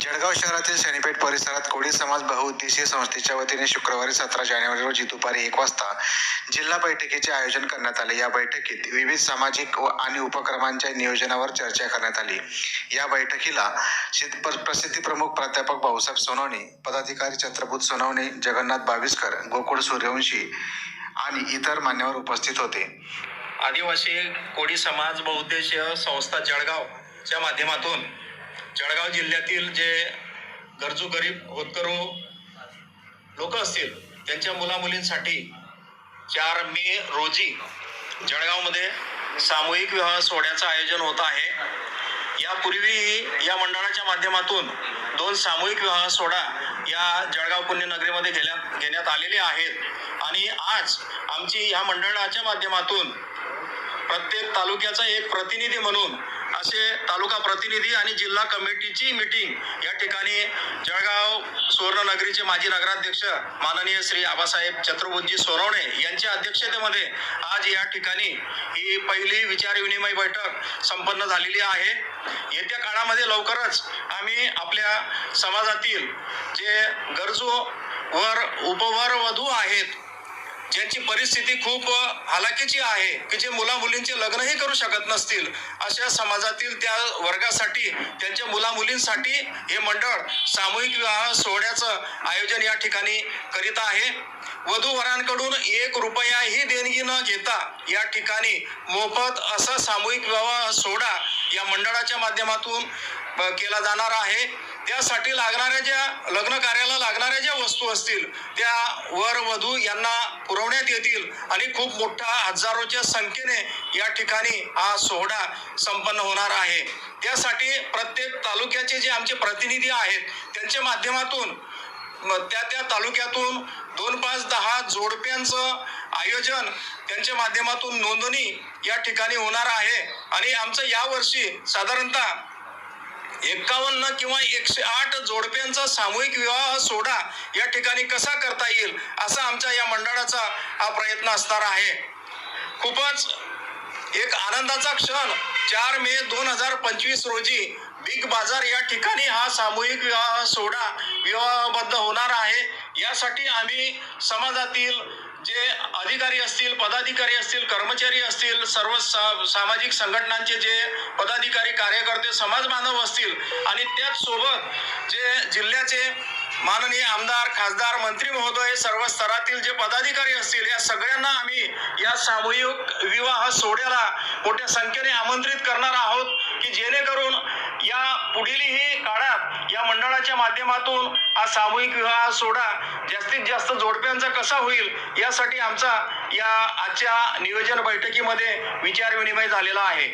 जळगाव शहरातील शनीपेठ परिसरात कोळी समाज बहुउद्देशीय संस्थेच्या वतीने शुक्रवारी सतरा जानेवारी रोजी दुपारी एक वाजता जिल्हा बैठकीचे आयोजन करण्यात आले. या बैठकीत विविध सामाजिक व आणि उपक्रमांच्या नियोजनावर चर्चा करण्यात आली. या बैठकीला प्रसिद्धी प्रमुख प्राध्यापक भाऊसाहेब सोनवणे पदाधिकारी चंद्रभूत सोनवणे जगन्नाथ बाविस्कर गोकुळ सूर्यवंशी आणि इतर मान्यवर उपस्थित होते. आदिवासी कोळी समाज बहुउद्देशीय संस्था जळगावच्या माध्यमातून जळगाव जिल्ह्यातील जे गरजू गरीब होतकरू लोक असतील त्यांच्या मुलामुलींसाठी चार मे रोजी जळगावमध्ये सामूहिक विवाह सोहळ्याचं आयोजन होत आहे. यापूर्वीही या मंडळाच्या माध्यमातून दोन सामूहिक विवाह सोहळा या जळगाव पुण्यनगरीमध्ये गेल्या घेण्यात आलेले आहेत. आणि आज आमची या मंडळाच्या माध्यमातून प्रत्येक तालुक्याचा एक प्रतिनिधी म्हणून असे तालुका प्रतिनिधी आणि जिल्हा कमिटीची मीटिंग या ठिकाणी जळगाव सुवर्णनगरीचे माजी नगराध्यक्ष माननीय श्री आबासाहेब छत्रपतीजी सोनवणे यांच्या अध्यक्षतेमध्ये आज या ठिकाणी ही पहिली विचार विनिमय बैठक संपन्न झालेली आहे. येत्या काळामध्ये लवकरच आम्ही आपल्या समाजातील जे गरजू वर उपवर वधू आहेत ज्यांची परिस्थिती खूप हालाकीची आहे की जे मुला मुलींचे लग्नही करू शकत नसतील अशा समाजातील त्या वर्गासाठी त्यांच्या मुला मुलींसाठी हे मंडळ सामूहिक विवाह सोहळ्याचं आयोजन या ठिकाणी करीत आहे. वधूवरांकडून एक रुपयाही देणगी न घेता या ठिकाणी मोफत असा सामूहिक विवाह सोहळा या मंडळाच्या माध्यमातून केला जाणार आहे. त्यासाठी लागणाऱ्या ज्या लग्न कार्याला लागणाऱ्या ज्या वस्तू असतील त्या वर वधू यांना पुरवण्यात येतील. आणि खूप मोठा हजारोच्या संख्येने या ठिकाणी हा सोहळा संपन्न होणार आहे. त्यासाठी प्रत्येक तालुक्याचे जे आमचे प्रतिनिधी आहेत त्यांच्या माध्यमातून त्या त्या तालुक्यातून दोन पाच दहा जोडप्यांचं आयोजन त्यांच्या माध्यमातून नोंदणी या ठिकाणी होणार आहे. आणि आमचं यावर्षी साधारणतः एकावन्न किंवा एकशे आठ जोडप्यांचा सामूहिक विवाह सोडा या ठिकाणी कसा करता येईल असा आमच्या या मंडळाचा हा प्रयत्न असणार आहे. खूपच एक आनंदाचा क्षण. चार मे दोन हजार पंचवीस रोजी बिग बाजार या ठिकाणी हा सामूहिक विवाह सोडा विवाहबद्ध होणार आहे. यासाठी आम्ही समाजातील जे अधिकारी असतील पदाधिकारी असतील कर्मचारी असतील सर्व सा सामाजिक संघटनांचे जे पदाधिकारी कार्यकर्ते समाज बांधव असतील आणि त्याच सोबत जे जिल्ह्याचे माननीय आमदार खासदार मंत्री महोदय सर्व स्तरातील जे पदाधिकारी असतील या सगळ्यांना आम्ही या सामूहिक विवाह सोहळ्याला मोठ्या संख्येने आमंत्रित करणार आहोत की जेणेकरून पुढीलही काळात या मंडळाच्या माध्यमातून हा सामूहिक विवाह सोडा. जास्तीत जास्त जोडप्यांचा कसा होईल यासाठी आमचा या आजच्या नियोजन बैठकीमध्ये विचार विनिमय झालेला आहे.